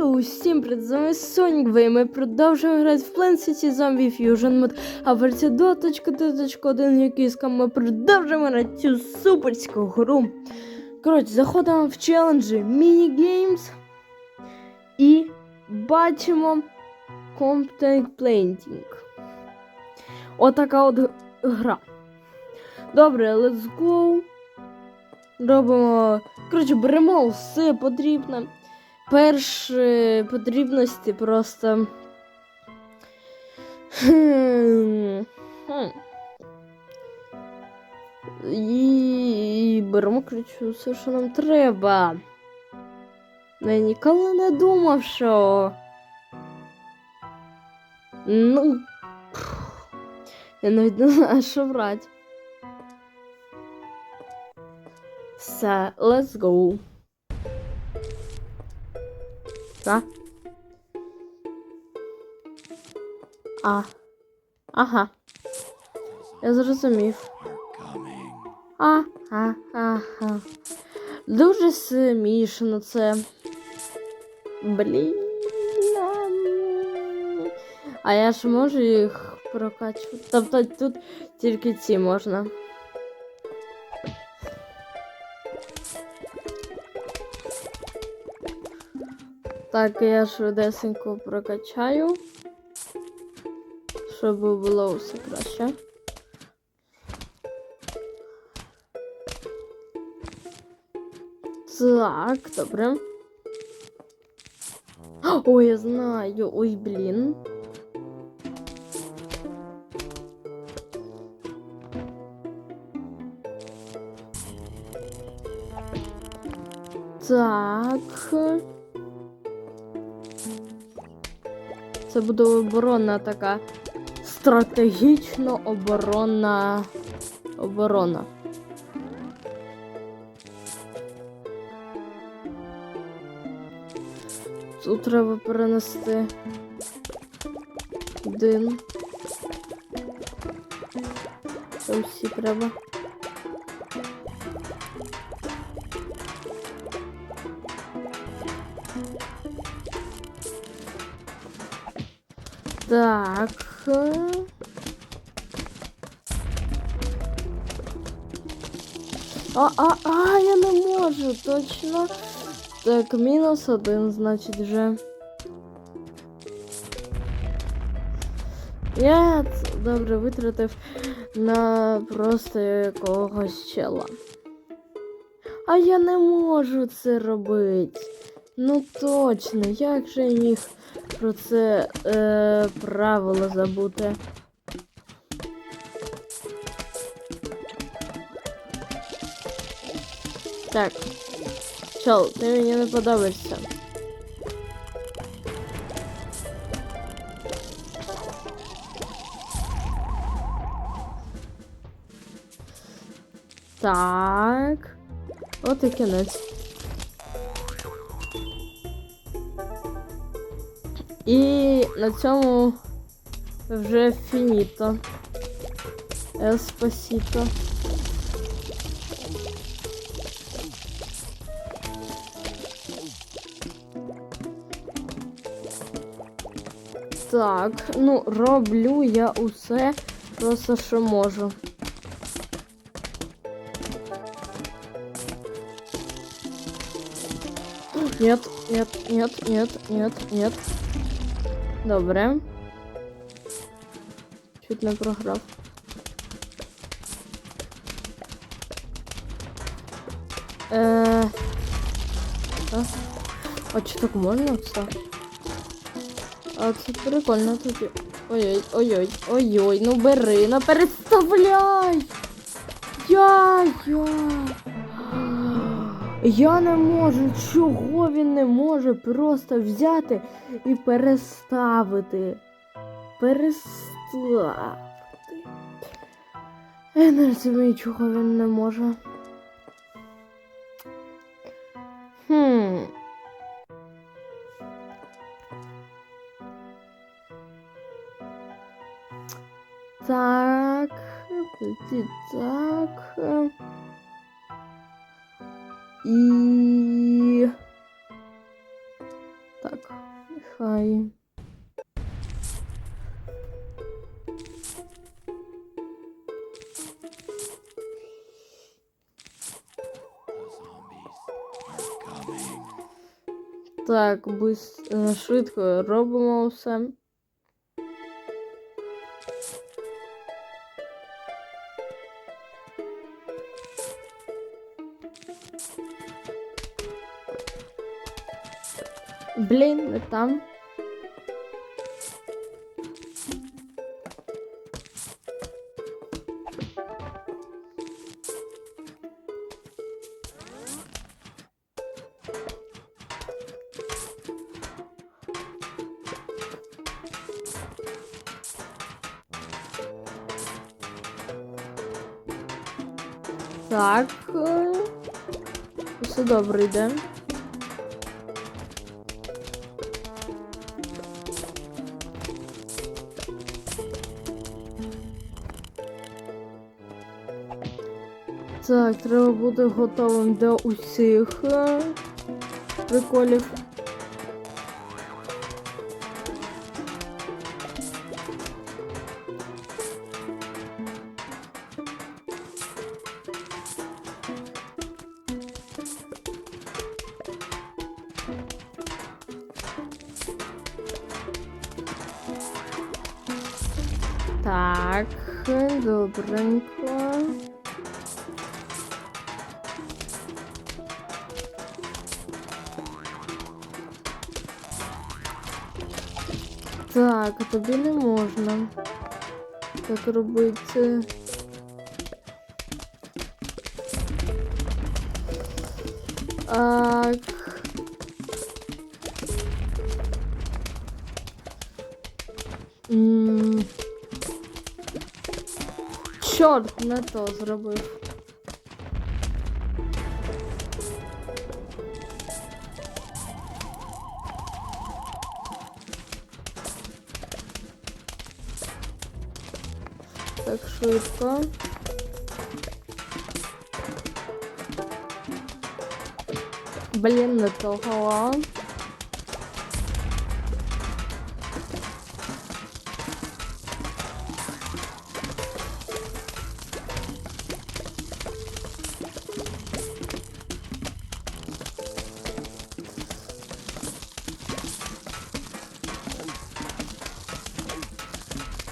І усім привіт, з вами Сонік Ви. Ми продовжуємо грати в Plant City Zombie Fusion Mod. А версія 2.2.1 якийська ми продовжуємо грати цю суперську гру. Коротше, заходимо в челенджі Mini-Games і бачимо Content Planting. Отака от гра. Добре, let's go. Робимо. Коротше, беремо все потрібне. Перші потрібності просто. І беремо коротше, все, що нам треба. Я ніколи не думав, що. Ну. Я навіть не знаю, що брати. Все, let's go. Так. А. Ага. Я зрозумів. А, а, ага. Дуже смішно це. Блін. А я ж можу їх прокачувати. Тобто тут тільки ці можна. Так, я швидесенько прокачаю, щоб було все краще. Так, добре. Ой, я знаю. Ой, блін. Так. Це буде оборонна така стратегічно оборонна оборона. Тут треба перенести один. Це всі треба. Так. А, а, а, я не можу, точно. Так, мінус один, значить, вже. Я добре витратив на просто якогось чела. А я не можу це робити. Ну точно, як же я міг про це е, правило забути? Так. Чел, ти мені не подобаєшся. Так. От і кінець. І на цьому вже фініто. Еспасіто. Так, ну роблю я усе просто що можу. Нет, нет, нет, нет, нет, нет. Добре. Чуть не програв. Е... А, а чи так можна це? А це прикольно тоді. Ой-ой, ой-ой, ну бери, ну переставляй! Я, я. Не можу, чого він не може просто взяти і переставити. Переставити. Я не розумію, чого він не може. Хм. Так, так. І. Так, нехай. Так, бис... е, швидко робимо все. Блін, не там. Так. е, Все добре йде. Так, треба бути готовим до усіх е, приколів. Так, добренько. Так, тобі не можна так робити. Так. Чорт, то зробив. Швидко. Блін, не того.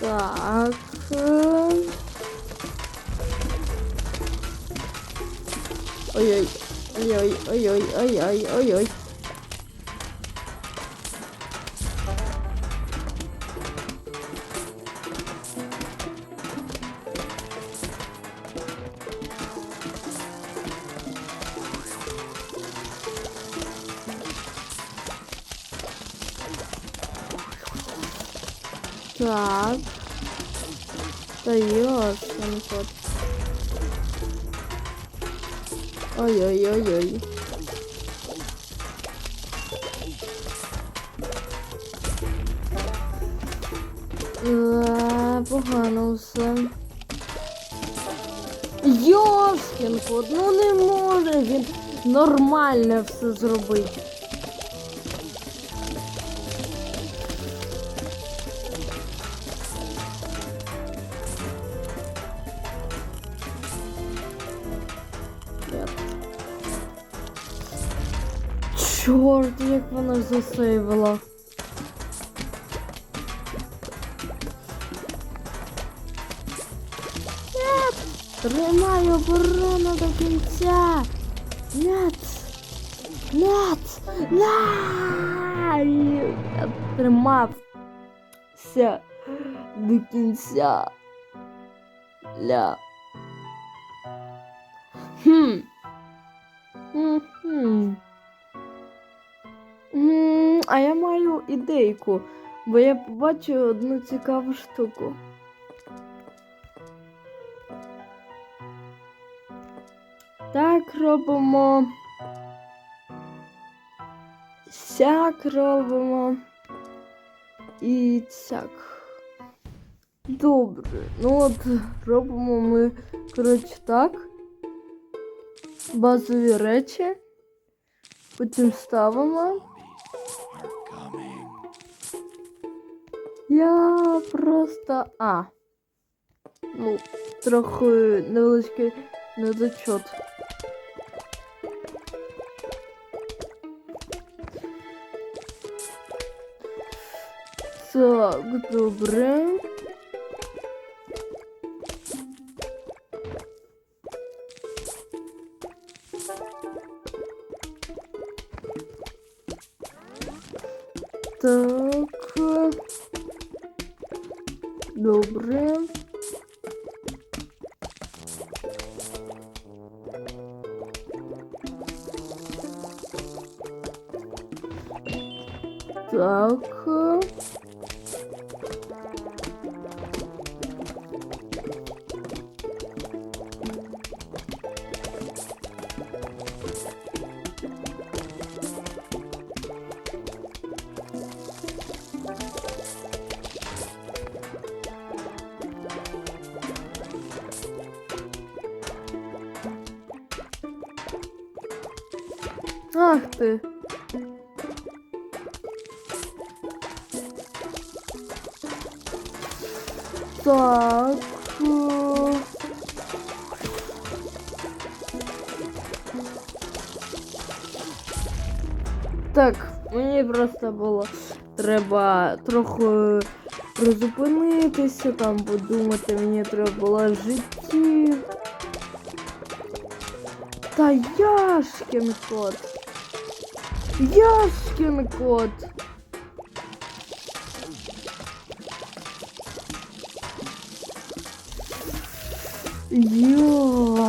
Так. Ой-ой, ой-ой, ой-ой, ой-ой. Так. Та ёшкин кот. Ой-ой-ой-ой. Е, Погано все. Йоскін ну не може він нормально все зробити. Чорт, як вона засейвила. Нет! Тримай оборону до кінця! Нет! Нет! Нет! Я тримався до кінця. Ля. Хм. Мгм. М, А я маю ідейку, бо я побачив одну цікаву штуку. Так робимо. Сяк робимо. І цяк. Добре. Ну от робимо ми, коротше, так. Базові речі. Потім ставимо. Я просто. А. Ну, трохи невеличкий недочот. Так, добре. Так. Ах ти. Так. Так, мені просто було треба трохи призупинитися, там подумати, мені треба було в житті. Та яшкін кот. Яшкін кот. Йо.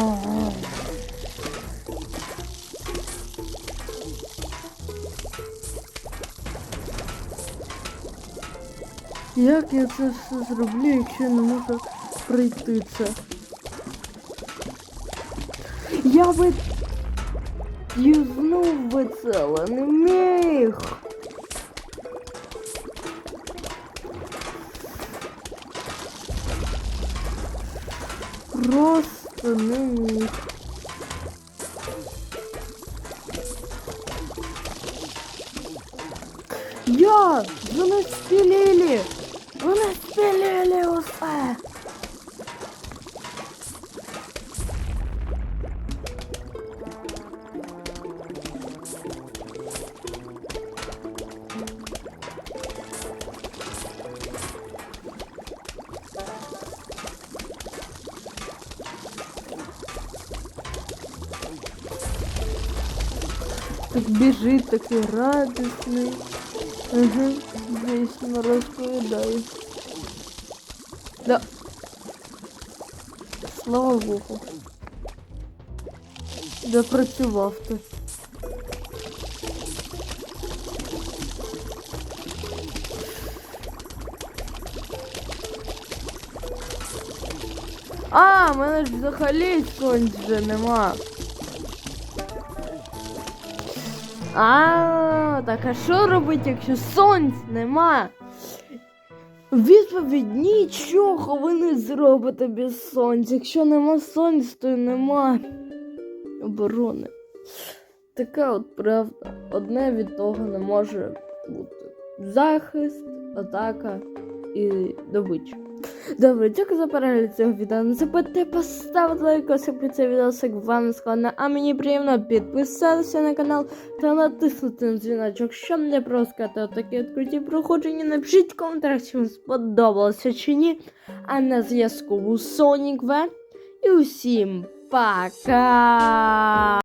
Як я це все зроблю, якщо я не можу пройти це? Я би юзнув би це, але не міг. Міг. Я! Вони спілили! Вони спілили усе! Так біжить, такий радісний. Угу, звісно, розповідаю. Да. Слава Богу. Допрацював ти. А, мене ж взагалі сонць вже нема. А, так а що робити, якщо сонць нема? Відповідь нічого ви не зробите без сонця. Якщо нема сонця, то й нема оборони. Така от правда. Одне від того не може бути. Захист, атака і добич. Добре, дякую за перегляд цього відео. Не забудьте поставити лайк, якщо під це відео вам складно, а мені приємно підписатися на канал та натиснути на дзвіночок, щоб не пропускати такі відкриті проходження. Напишіть в коментарях, чи вам сподобалося чи ні. А на зв'язку Сонік В. І усім пока!